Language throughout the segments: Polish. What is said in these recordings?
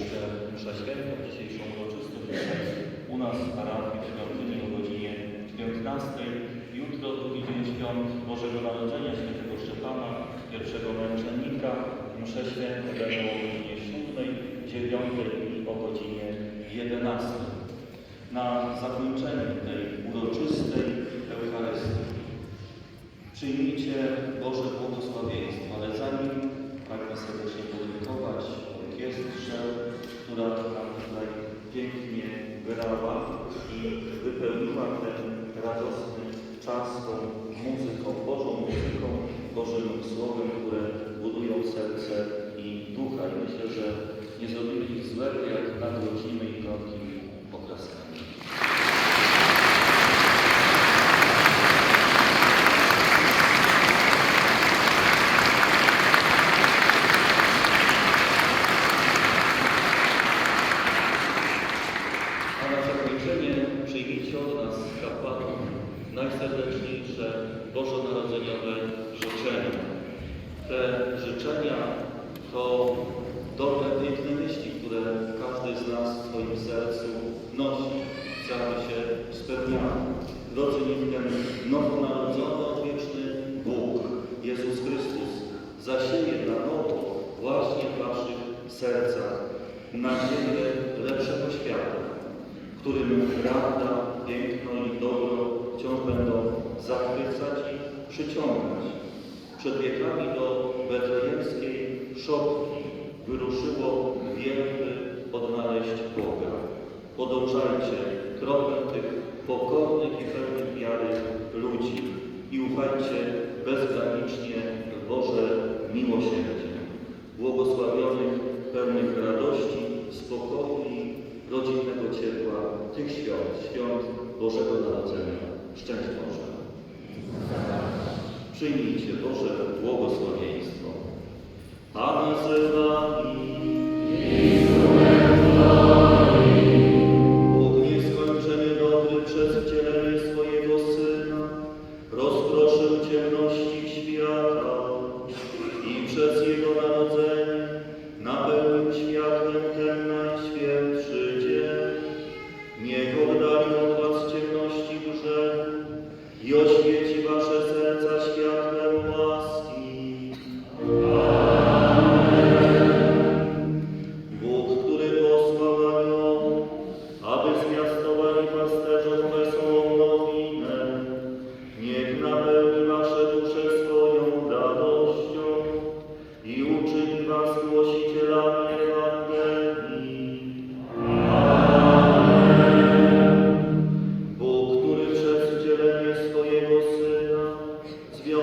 jeszcze mszę świętą, dzisiejszą uroczystość u nas w parafii w świątyni o godzinie 15. Jutro drugi dzień świąt Bożego Narodzenia świętego Szczepana, pierwszego męczennika. Msze święte będą o godzinie 7, 9 i o godzinie 11. Na zakończenie tej nie zrobimy nic złego, jak nagrodzimy ich gromkimi oklaskami. A na zakończenie przyjmijcie od nas, kapłanów, najserdeczniejsze bożonarodzeniowe życzenia. Te życzenia to dobre, piękne myśli, które każdy z nas w swoim sercu nosi, chce, aby się spełniały. Drodzy, niech ten nowonarodzony, odwieczny Bóg, Jezus Chrystus, zasieje na nowo właśnie w waszych sercach nadzieję lepszego świata, w którym prawda, piękno i dobro wciąż będą zachwycać i przyciągać. Przed wiekami do betlejemskiej szopki wyruszyło wielby odnaleźć Boga. Podążajcie tropem tych pokornych i pełnych wiary ludzi i ufajcie bezgranicznie w Boże miłosierdzie. Błogosławionych, pełnych radości, spokoju i rodzinnego ciepła tych świąt, świąt Bożego Narodzenia. Szczęść Boże. Przyjmijcie Boże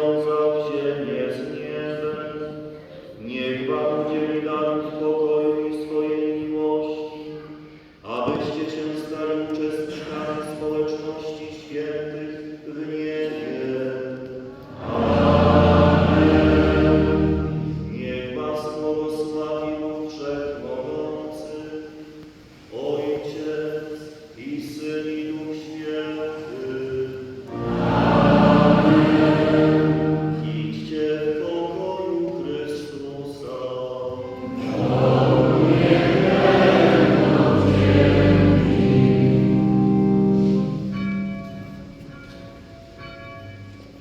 Lord.